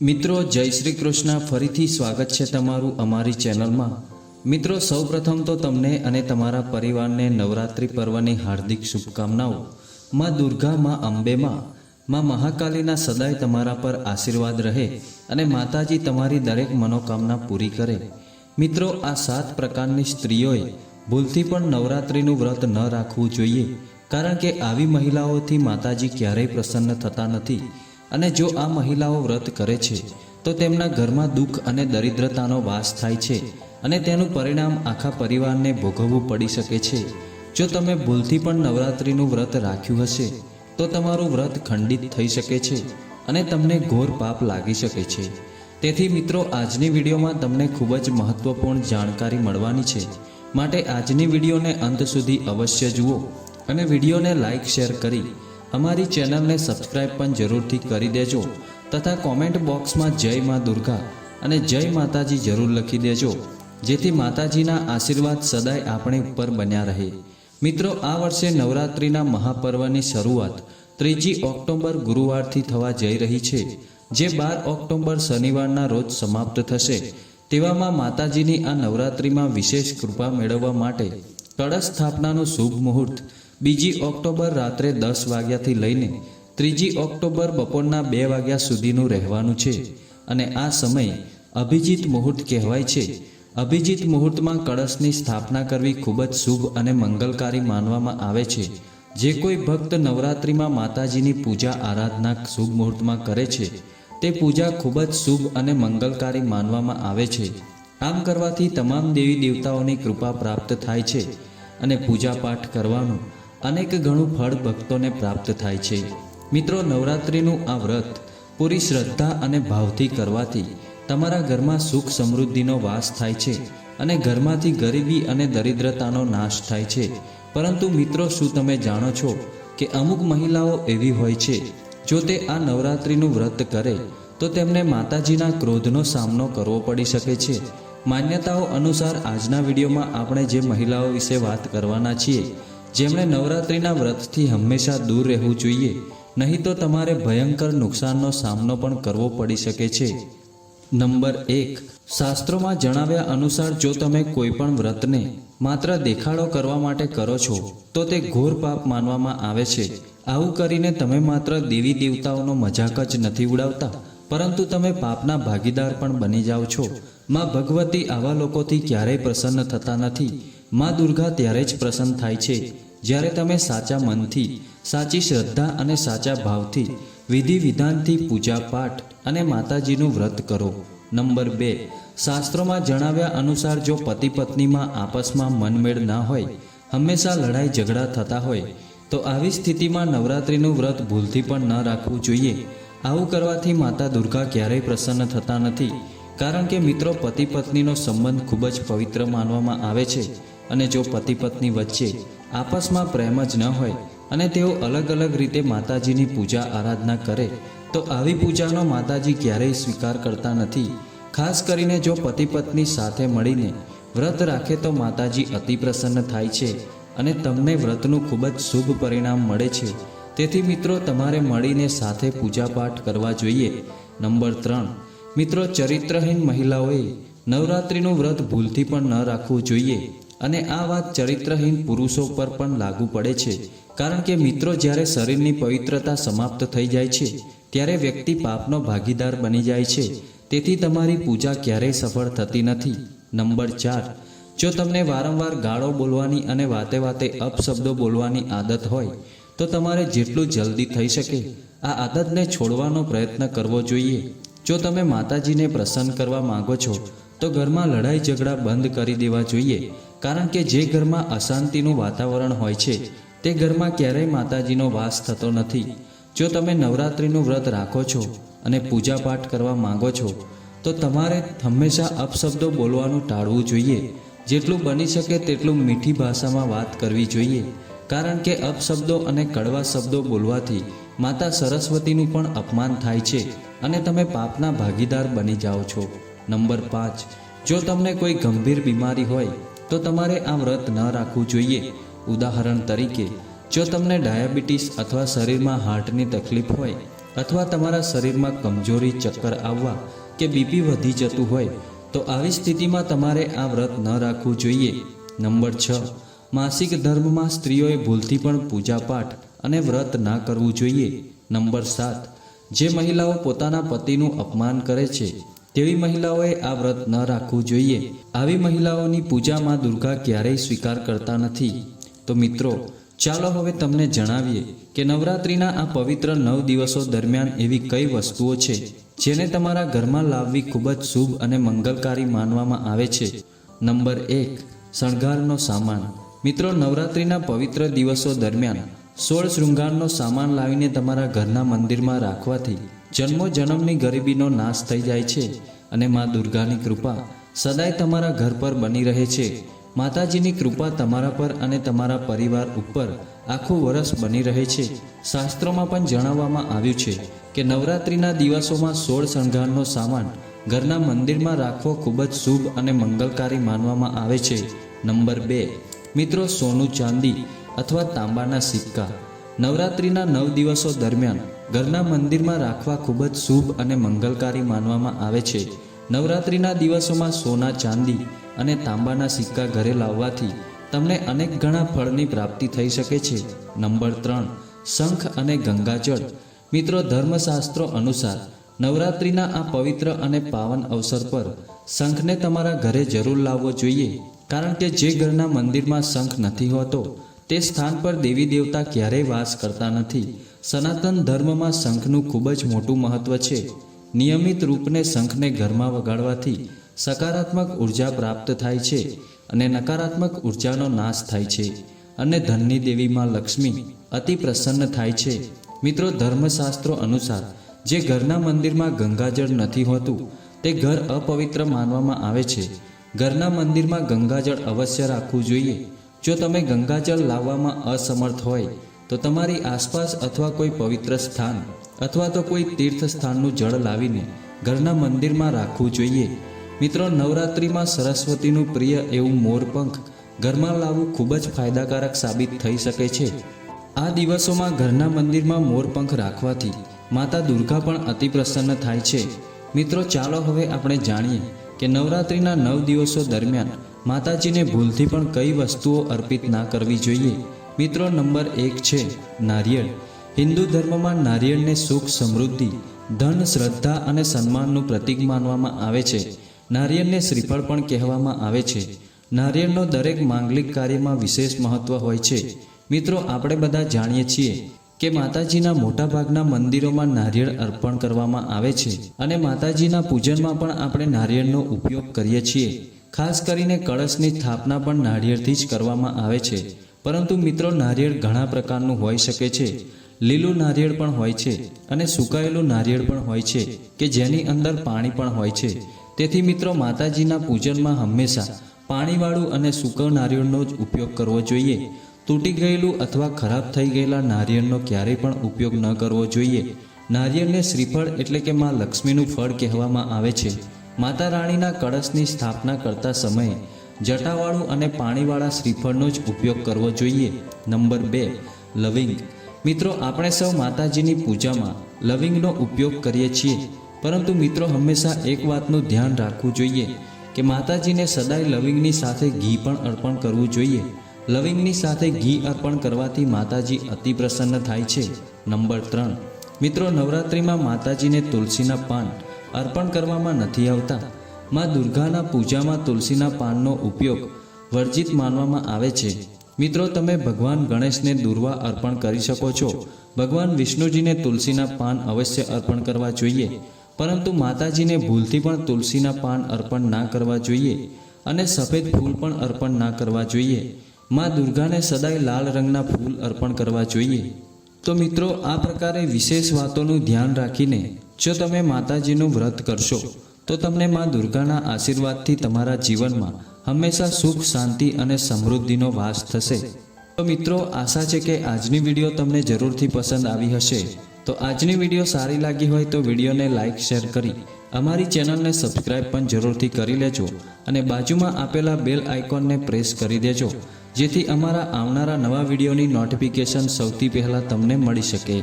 મિત્રો, જય શ્રી કૃષ્ણ. ફરીથી સ્વાગત છે તમારું અમારી ચેનલમાં. મિત્રો, સૌપ્રથમ તો તમને અને તમારા પરિવારને નવરાત્રિ પર્વની હાર્દિક શુભકામનાઓ. માં દુર્ગા, માં અંબેમાં માં મહાકાલીના સદાય તમારા પર આશીર્વાદ રહે અને માતાજી તમારી દરેક મનોકામના પૂરી કરે. મિત્રો, આ સાત પ્રકારની સ્ત્રીઓએ ભૂલથી પણ નવરાત્રિનું વ્રત ન રાખવું જોઈએ, કારણ કે આવી મહિલાઓથી માતાજી ક્યારેય પ્રસન્ન થતા નથી. અને જો આ મહિલાઓ વ્રત કરે છે, તો તેમના ઘરમાં દુઃખ અને દરિદ્રતાનો વાસ થાય છે અને તેનું પરિણામ આખા પરિવારને ભોગવવું પડી શકે છે. જો તમે ભૂલથી પણ નવરાત્રિનું વ્રત રાખ્યું હશે, તો તમારું વ્રત ખંડિત થઈ શકે છે અને તમને ઘોર પાપ લાગી શકે છે. તેથી મિત્રો, આજની વિડીયોમાં તમને ખૂબ જ મહત્વપૂર્ણ જાણકારી મળવાની છે. માટે આજની વિડીયોને અંત સુધી અવશ્ય જુઓ અને વિડીયોને લાઈક, શેર કરી અમારી ચેનલને સબસ્ક્રાઇબ પણ જરૂરથી કરી દેજો તથા કોમેન્ટ બોક્સમાં જય મા દુર્ગા અને જય માતાજી જરૂર લખી દેજો, જેથી માતાજીના આશીર્વાદ સદાય આપણે ઉપર બન્યા રહે. મિત્રો, આ વર્ષે નવરાત્રિના મહાપર્વની શરૂઆત ત્રીજી ઓક્ટોબર ગુરુવારથી થવા જઈ રહી છે, જે બાર ઓક્ટોબર શનિવારના રોજ સમાપ્ત થશે. તેવામાં માતાજીની આ નવરાત્રિમાં વિશેષ કૃપા મેળવવા માટે કળશ સ્થાપનાનું શુભ મુહૂર્ત બીજી ઓક્ટોબર રાત્રે દસ વાગ્યાથી લઈને ત્રીજી ઓક્ટોબર બપોરના બે વાગ્યા સુધીનું રહેવાનું છે. અને આ સમય અભિજીત મુહૂર્ત કહેવાય છે. અભિજીત મુહૂર્તમાં કળશની સ્થાપના કરવી ખૂબ જ શુભ અને મંગલકારી માનવામાં આવે છે. જે કોઈ ભક્ત નવરાત્રિમાં માતાજીની પૂજા આરાધના શુભ મુહૂર્તમાં કરે છે, તે પૂજા ખૂબ જ શુભ અને મંગલકારી માનવામાં આવે છે. આમ કરવાથી તમામ દેવી દેવતાઓની કૃપા પ્રાપ્ત થાય છે અને પૂજા પાઠ કરવાનું અનેક ઘણું ફળ ભક્તોને પ્રાપ્ત થાય છે. મિત્રો, નવરાત્રિનું આ વ્રત પૂરી શ્રદ્ધા અને ભાવથી કરવાથી તમારા ઘરમાં સુખ સમૃદ્ધિનો વાસ થાય છે અને ઘરમાંથી ગરીબી અને દરિદ્રતાનો નાશ થાય છે. પરંતુ મિત્રો, શું તમે જાણો છો કે અમુક મહિલાઓ એવી હોય છે, જો તે આ નવરાત્રિનું વ્રત કરે, તો તેમને માતાજીના ક્રોધનો સામનો કરવો પડી શકે છે? માન્યતાઓ અનુસાર આજના વિડીયોમાં આપણે જે મહિલાઓ વિશે વાત કરવાના છીએ જેમણે નવરાત્રિના વ્રતથી હંમેશા દૂર રહેવું જોઈએ, નહીં તો તમારે ભયંકર નુકસાનનો સામનો પણ કરવો પડી શકે છે. નંબર એક, શાસ્ત્રોમાં જણાવ્યા અનુસાર જો તમે કોઈ પણ વ્રતને માત્ર દેખાડો કરવા માટે કરો છો, તો તે ઘોર પાપ માનવામાં આવે છે. આવું કરીને તમે માત્ર દેવી દેવતાઓનો મજાક જ નથી ઉડાવતા, પરંતુ તમે પાપના ભાગીદાર પણ બની જાઓ છો. માં ભગવતી આવા લોકોથી ક્યારેય પ્રસન્ન થતા નથી. માં દુર્ગા ત્યારે જ પ્રસન્ન થાય છે. જ્યારે તમે સાચા મનથી, સાચી શ્રદ્ધા અને સાચા ભાવથી વિધિ વિધાનથી પૂજા પાઠ અને માતાજીનું વ્રત કરો. નંબર બે, શાસ્ત્રોમાં જણાવ્યા અનુસાર જો પતિ પત્નીમાં આપસમાં મનમેળ ના હોય, હંમેશા લડાઈ ઝઘડા થતા હોય, તો આવી સ્થિતિમાં નવરાત્રિનું વ્રત ભૂલથી પણ ન રાખવું જોઈએ. આવું કરવાથી માતા દુર્ગા ક્યારેય પ્રસન્ન થતા નથી, કારણ કે મિત્રો, પતિ પત્નીનો સંબંધ ખૂબ જ પવિત્ર માનવામાં આવે છે. અને જો પતિ પત્ની વચ્ચે આપસમાં પ્રેમ જ ન હોય અને તેઓ અલગ અલગ રીતે માતાજીની પૂજા આરાધના કરે, તો આવી પૂજાનો માતાજી ક્યારેય સ્વીકાર કરતા નથી. ખાસ કરીને જો પતિ પત્ની સાથે મળીને વ્રત રાખે તો માતાજી અતિ પ્રસન્ન થાય છે અને તમને વ્રતનું ખૂબ જ શુભ પરિણામ મળે છે. તેથી મિત્રો, તમારે મળીને સાથે પૂજા પાઠ કરવા જોઈએ. નંબર ત્રણ. મિત્રો, ચરિત્રહીન મહિલાઓએ નવરાત્રિનું વ્રત ભૂલથી પણ ન રાખવું જોઈએ. અને આ વાત ચરિત્રહીન પુરુષો પર પણ લાગુ પડે છે. કારણ કે મિત્રો જ્યારે શરીરની પવિત્રતા સમાપ્ત થઈ જાય છે, ત્યારે વ્યક્તિ પાપનો ભાગીદાર બની જાય છે. તેથી તમારી પૂજા ક્યારેય સફળ થતી નથી. નંબર ચાર, જો તમને વારંવાર ગાળો બોલવાની અને વાતે વાતે અપશબ્દો બોલવાની આદત હોય, તો તમારે જેટલું જલ્દી થઈ શકે, આ આદતને છોડવાનો પ્રયત્ન કરવો જોઈએ. જો તમે માતાજીને પ્રસન્ન કરવા માંગો છો, તો ઘરમાં લડાઈ ઝઘડા બંધ કરી દેવા જોઈએ. કારણ કે જે ઘરમાં અશાંતિનું વાતાવરણ હોય છે, તે ઘરમાં ક્યારેય માતાજીનો વાસ થતો નથી. જો તમે નવરાત્રિનું વ્રત રાખો છો અને પૂજાપાઠ કરવા માંગો છો, તો તમારે હંમેશા અપશબ્દો બોલવાનું ટાળવું જોઈએ. જેટલું બની શકે તેટલું મીઠી ભાષામાં વાત કરવી જોઈએ. કારણ કે અપશબ્દો અને કડવા શબ્દો બોલવાથી માતા સરસ્વતીનું પણ અપમાન થાય છે અને તમે પાપના ભાગીદાર બની જાઓ છો. નંબર પાંચ. જો તમને કોઈ ગંભીર બીમારી હોય તો તમારે આ વ્રત ન રાખવું જોઈએ. ઉદાહરણ તરીકે, જો તમને ડાયાબિટીસ અથવા શરીરમાં હાર્ટની તકલીફ હોય અથવા તમારા શરીરમાં કમજોરી ચક્કર આવવા કે બીપી વધી જતું હોય, તો આવી સ્થિતિમાં તમારે આ વ્રત ન રાખવું જોઈએ. નંબર છ, માસિક ધર્મમાં સ્ત્રીઓએ ભૂલથી પણ પૂજાપાઠ અને વ્રત ના કરવું જોઈએ. નંબર સાત, જે મહિલાઓ પોતાના પતિનું અપમાન કરે છે તેવી મહિલાઓએ આ વ્રત ન રાખવું જોઈએ. આવી મહિલાઓની પૂજામાં દુર્ગા ક્યારેય સ્વીકાર કરતા નથી. તો મિત્રો, ચાલો હવે તમને જણાવીએ કે નવરાત્રિના આ પવિત્ર નવ દિવસો દરમિયાન એવી કઈ વસ્તુઓ છે, જેને તમારા ઘરમાં લાવવી ખૂબ જ શુભ અને મંગલકારી માનવામાં આવે છે. નંબર એક, શણગારનો સામાન. મિત્રો, નવરાત્રિના પવિત્ર દિવસો દરમિયાન સોળ શૃંગારનો સામાન લાવીને તમારા ઘરના મંદિરમાં રાખવાથી જન્મો જન્મની ગરીબીનો નાશ થઈ જાય છે અને મા દુર્ગાની કૃપા સદાય તમારા ઘર પર બની રહે છે. માતાજીની કૃપા તમારા પર અને તમારા પરિવાર ઉપર આખું વરસ બની રહે છે. શાસ્ત્રોમાં પણ જણાવવામાં આવ્યું છે કે નવરાત્રિના દિવસોમાં સોળ શણગારનો સામાન ઘરના મંદિરમાં રાખવો ખૂબ જ શુભ અને મંગલકારી માનવામાં આવે છે. નંબર બે, મિત્રો સોનું ચાંદી અથવા તાંબાના સિક્કા. નવરાત્રિના નવ દિવસો દરમિયાન ઘરના મંદિરમાં રાખવા ખૂબ જ શુભ અને મંગલકારી માનવામાં આવે છે. નવરાત્રિના દિવસોમાં સોના, ચાંદી અને તાંબાના સિક્કા ઘરે લાવવાથી તમને અનેક ગણા ફળની પ્રાપ્તિ થઈ શકે છે. નંબર ત્રણ, શંખ અને ગંગાજળ. મિત્રો, ધર્મશાસ્ત્રો અનુસાર નવરાત્રિના આ પવિત્ર અને પાવન અવસર પર શંખને તમારા ઘરે જરૂર લાવવો જોઈએ. કારણ કે જે ઘરના મંદિરમાં શંખ નથી હોતો, તે સ્થાન પર દેવી દેવતા ક્યારેય વાસ કરતા નથી. સનાતન ધર્મમાં શંખનું ખૂબ જ મોટું મહત્વ છે. નિયમિત રૂપને શંખને ઘરમાં વગાડવાથી સકારાત્મક ઊર્જા પ્રાપ્ત થાય છે અને નકારાત્મક ઉર્જાનો નાશ થાય છે અને ધનની દેવીમાં લક્ષ્મી અતિ પ્રસન્ન થાય છે. મિત્રો, ધર્મશાસ્ત્રો અનુસાર જે ઘરના મંદિરમાં ગંગાજળ નથી હોતું, તે ઘર અપવિત્ર માનવામાં આવે છે. ઘરના મંદિરમાં ગંગાજળ અવશ્ય રાખવું જોઈએ. જો તમે ગંગાજળ લાવવામાં અસમર્થ હોય તો તમારી આસપાસ અથવા કોઈ પવિત્ર સ્થાન અથવા તો કોઈ તીર્થ સ્થાનનું જળ લાવીને ઘરના મંદિરમાં રાખવું જોઈએ. મિત્રો, નવરાત્રિમાં સરસ્વતીનું પ્રિય એવું મોરપંખ ઘરમાં લાવવું ખૂબ જ ફાયદાકારક સાબિત થઈ શકે છે. આ દિવસોમાં ઘરના મંદિરમાં મોરપંખ રાખવાથી માતા દુર્ગા પણ અતિ પ્રસન્ન થાય છે. મિત્રો, ચાલો હવે આપણે જાણીએ કે નવરાત્રિના નવ દિવસો દરમિયાન માતાજીને ભૂલથી પણ કઈ વસ્તુઓ અર્પિત ના કરવી જોઈએ. મિત્રો નંબર એક છે નારિયેળ. હિન્દુ ધર્મમાં નારિયેળને સુખ, સમૃદ્ધિ, ધન, શ્રદ્ધા અને સન્માનનું પ્રતીક માનવામાં આવે છે. નારિયેળને શ્રીફળ પણ કહેવામાં આવે છે. નારિયેળનો દરેક માંગલિક કાર્યમાં વિશેષ મહત્વ હોય છે. મિત્રો, આપણે બધા જાણીએ છીએ કે માતાજીના મોટાભાગના મંદિરોમાં નારિયેળ અર્પણ કરવામાં આવે છે અને માતાજીના પૂજનમાં પણ આપણે નારિયેળનો ઉપયોગ કરીએ છીએ. ખાસ કરીને કળશની સ્થાપના પણ નારિયેળથી જ કરવામાં આવે છે. પરંતુ મિત્રો, નારિયેળ ઘણા પ્રકારનું હોઈ શકે છે. લીલું નારિયેળ પણ હોય છે અને સુકાયેલું નારિયેળ પણ હોય છે, કે જેની અંદર પાણી પણ હોય છે. તેથી મિત્રો, માતાજીના પૂજનમાં હંમેશા પાણીવાળું અને સૂકવ નારિયેળનો જ ઉપયોગ કરવો જોઈએ. તૂટી ગયેલું અથવા ખરાબ થઈ ગયેલા નારિયેળનો ક્યારેય પણ ઉપયોગ ન કરવો જોઈએ. નારિયેળને શ્રીફળ એટલે કે માં લક્ષ્મીનું ફળ કહેવામાં આવે છે. માતા રાણીના કળશની સ્થાપના કરતા સમયે જટાવાળું અને પાણીવાળા શ્રીફળનો જ ઉપયોગ કરવો જોઈએ. નંબર બે, લવિંગ. મિત્રો, આપણે સૌ માતાજીની પૂજામાં લવિંગનો ઉપયોગ કરીએ છીએ. પરંતુ મિત્રો, હંમેશા એક વાતનું ધ્યાન રાખવું જોઈએ કે માતાજીને સદાય લવિંગની સાથે ઘી પણ અર્પણ કરવું જોઈએ. લવિંગની સાથે ઘી અર્પણ કરવાથી માતાજી અતિ પ્રસન્ન થાય છે. નંબર ત્રણ. મિત્રો, નવરાત્રિમાં માતાજીને તુલસીના પાન અર્પણ કરવામાં નથી આવતા. માં દુર્ગાના પૂજામાં તુલસીના પાનનો ઉપયોગ વર્જિત માનવામાં આવે છે. મિત્રો, તમે ભગવાન ગણેશને દુર્વા અર્પણ કરી શકો છો. ભગવાન વિષ્ણુજીને તુલસીના પાન અવશ્ય અર્પણ કરવા જોઈએ. પરંતુ માતાજીને ભૂલથી પણ તુલસીના પાન અર્પણ ના કરવા જોઈએ અને સફેદ ફૂલ પણ અર્પણ ના કરવા જોઈએ. માં દુર્ગાને સદાય લાલ રંગના ફૂલ અર્પણ કરવા જોઈએ. તો મિત્રો, આ પ્રકારે વિશેષ વાતોનું ધ્યાન રાખીને જો તમે માતાજીનું વ્રત કરશો તો તમને માં દુર્ગાના આશીર્વાદથી તમારા જીવનમાં હંમેશા સુખ, શાંતિ અને સમૃદ્ધિનો વાસ થશે. તો મિત્રો, આશા છે કે આજની વીડિયો તમને જરૂરથી પસંદ આવી હશે. તો આજની વીડિયો સારી લાગી હોય તો વિડીયોને લાઇક શેર કરી અમારી ચેનલને સબસ્ક્રાઇબ પણ જરૂરથી કરી લેજો અને બાજુમાં આપેલા બેલ આઇકોનને પ્રેસ કરી દેજો, જેથી અમારા આવનારા નવા વિડીયોની નોટિફિકેશન સૌથી પહેલાં તમને મળી શકે.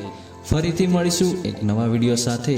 ફરીથી મળીશું એક નવા વીડિયો સાથે.